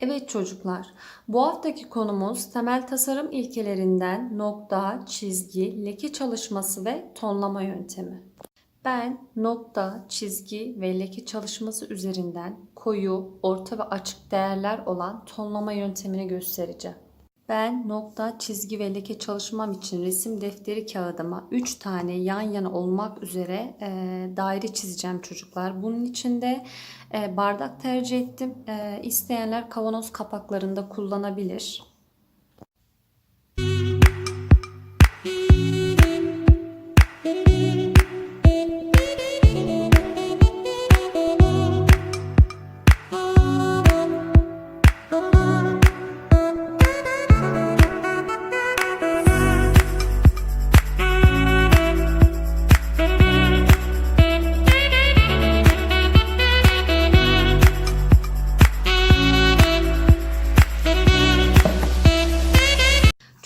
Evet çocuklar, bu haftaki konumuz temel tasarım ilkelerinden nokta, çizgi, leke çalışması ve tonlama yöntemi. Ben nokta, çizgi ve leke çalışması üzerinden koyu, orta ve açık değerler olan tonlama yöntemini göstereceğim. Ben nokta, çizgi ve leke çalışmam için resim defteri kağıdıma 3 tane yan yana olmak üzere e, daire çizeceğim çocuklar. Bunun için de e, bardak tercih ettim. E, isteyenler kavanoz kapaklarında kullanabilir.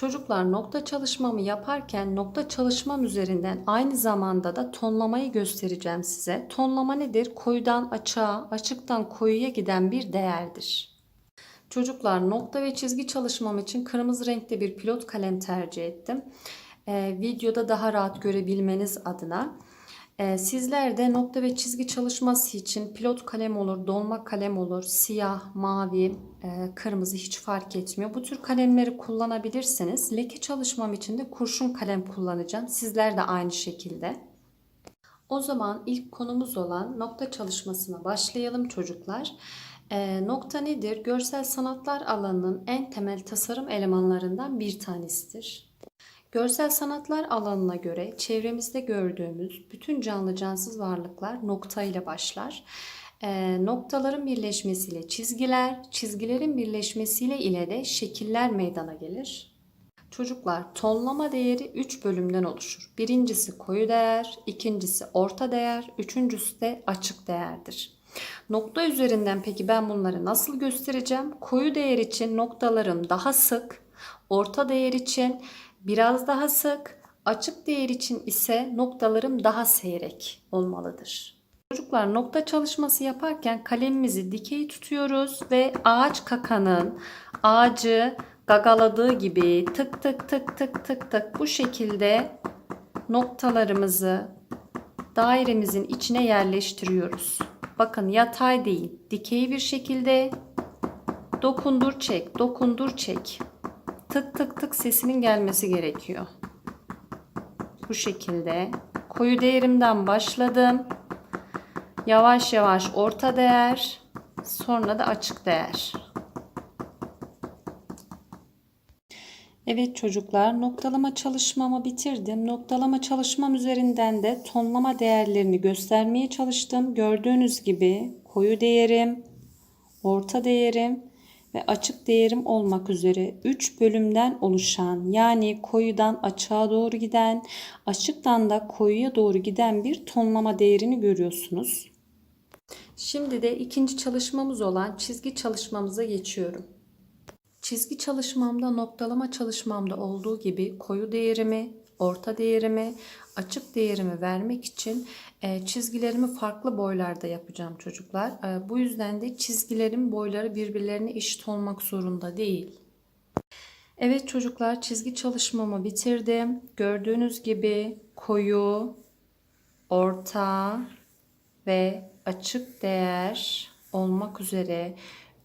Çocuklar nokta çalışmamı yaparken nokta çalışmam üzerinden aynı zamanda da tonlamayı göstereceğim size. Tonlama nedir? Koyudan açığa, açıktan koyuya giden bir değerdir. Çocuklar nokta ve çizgi çalışmam için kırmızı renkte bir pilot kalem tercih ettim. Ee, videoda daha rahat görebilmeniz adına. Ee, sizler de nokta ve çizgi çalışması için pilot kalem olur, dolma kalem olur, siyah, mavi, e, kırmızı hiç fark etmiyor. Bu tür kalemleri kullanabilirsiniz. Leke çalışmam için de kurşun kalem kullanacağım. Sizler de aynı şekilde. O zaman ilk konumuz olan nokta çalışmasına başlayalım çocuklar. E, nokta nedir? Görsel sanatlar alanının en temel tasarım elemanlarından bir tanesidir. Görsel sanatlar alanına göre çevremizde gördüğümüz bütün canlı cansız varlıklar nokta ile başlar. E, noktaların birleşmesiyle çizgiler, çizgilerin birleşmesiyle ile de şekiller meydana gelir. Çocuklar tonlama değeri 3 bölümden oluşur. Birincisi koyu değer, ikincisi orta değer, üçüncüsü de açık değerdir. Nokta üzerinden peki ben bunları nasıl göstereceğim? Koyu değer için noktalarım daha sık, orta değer için biraz daha sık, açık değer için ise noktalarım daha seyrek olmalıdır. Çocuklar nokta çalışması yaparken kalemimizi dikey tutuyoruz ve ağaç kakanın ağacı gagaladığı gibi tık tık tık tık tık tık bu şekilde noktalarımızı dairemizin içine yerleştiriyoruz. Bakın yatay değil, dikey bir şekilde dokundur çek, dokundur çek. Tık tık tık sesinin gelmesi gerekiyor. Bu şekilde koyu değerimden başladım. Yavaş yavaş orta değer, sonra da açık değer. Evet çocuklar noktalama çalışmamı bitirdim. Noktalama çalışmam üzerinden de tonlama değerlerini göstermeye çalıştım. Gördüğünüz gibi koyu değerim, orta değerim ve açık değerim olmak üzere 3 bölümden oluşan yani koyudan açığa doğru giden, açıktan da koyuya doğru giden bir tonlama değerini görüyorsunuz. Şimdi de ikinci çalışmamız olan çizgi çalışmamıza geçiyorum. Çizgi çalışmamda noktalama çalışmamda olduğu gibi koyu değerimi, orta değerimi, açık değerimi vermek için e, çizgilerimi farklı boylarda yapacağım çocuklar. E, bu yüzden de çizgilerin boyları birbirlerine eşit olmak zorunda değil. Evet çocuklar çizgi çalışmamı bitirdim. Gördüğünüz gibi koyu, orta ve açık değer olmak üzere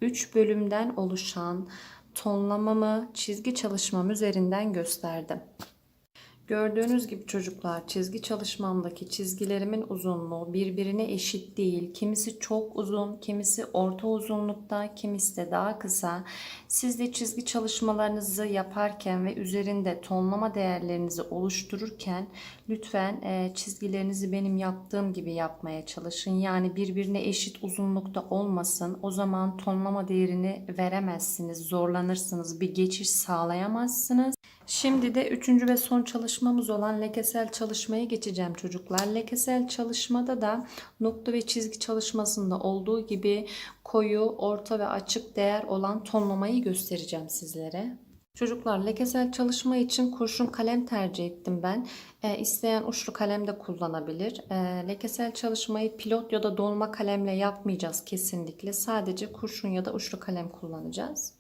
3 bölümden oluşan tonlamamı çizgi çalışmam üzerinden gösterdim. Gördüğünüz gibi çocuklar çizgi çalışmamdaki çizgilerimin uzunluğu birbirine eşit değil. Kimisi çok uzun, kimisi orta uzunlukta, kimisi de daha kısa. Siz de çizgi çalışmalarınızı yaparken ve üzerinde tonlama değerlerinizi oluştururken lütfen e, çizgilerinizi benim yaptığım gibi yapmaya çalışın. Yani birbirine eşit uzunlukta olmasın. O zaman tonlama değerini veremezsiniz, zorlanırsınız, bir geçiş sağlayamazsınız. Şimdi de üçüncü ve son çalışmamız olan lekesel çalışmaya geçeceğim çocuklar. Lekesel çalışmada da nokta ve çizgi çalışmasında olduğu gibi koyu, orta ve açık değer olan tonlamayı göstereceğim sizlere. Çocuklar lekesel çalışma için kurşun kalem tercih ettim ben. E, isteyen uçlu kalem de kullanabilir. E, lekesel çalışmayı pilot ya da dolma kalemle yapmayacağız kesinlikle. Sadece kurşun ya da uçlu kalem kullanacağız.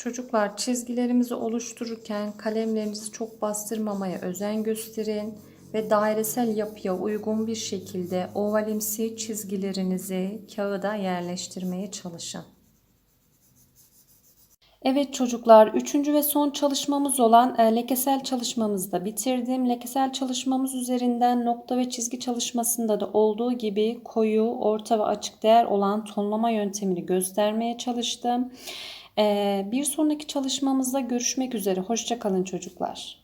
Çocuklar çizgilerimizi oluştururken kalemlerinizi çok bastırmamaya özen gösterin ve dairesel yapıya uygun bir şekilde ovalimsi çizgilerinizi kağıda yerleştirmeye çalışın. Evet çocuklar, üçüncü ve son çalışmamız olan e, lekesel çalışmamızı da bitirdim. Lekesel çalışmamız üzerinden nokta ve çizgi çalışmasında da olduğu gibi koyu, orta ve açık değer olan tonlama yöntemini göstermeye çalıştım. E, bir sonraki çalışmamızda görüşmek üzere. Hoşçakalın çocuklar.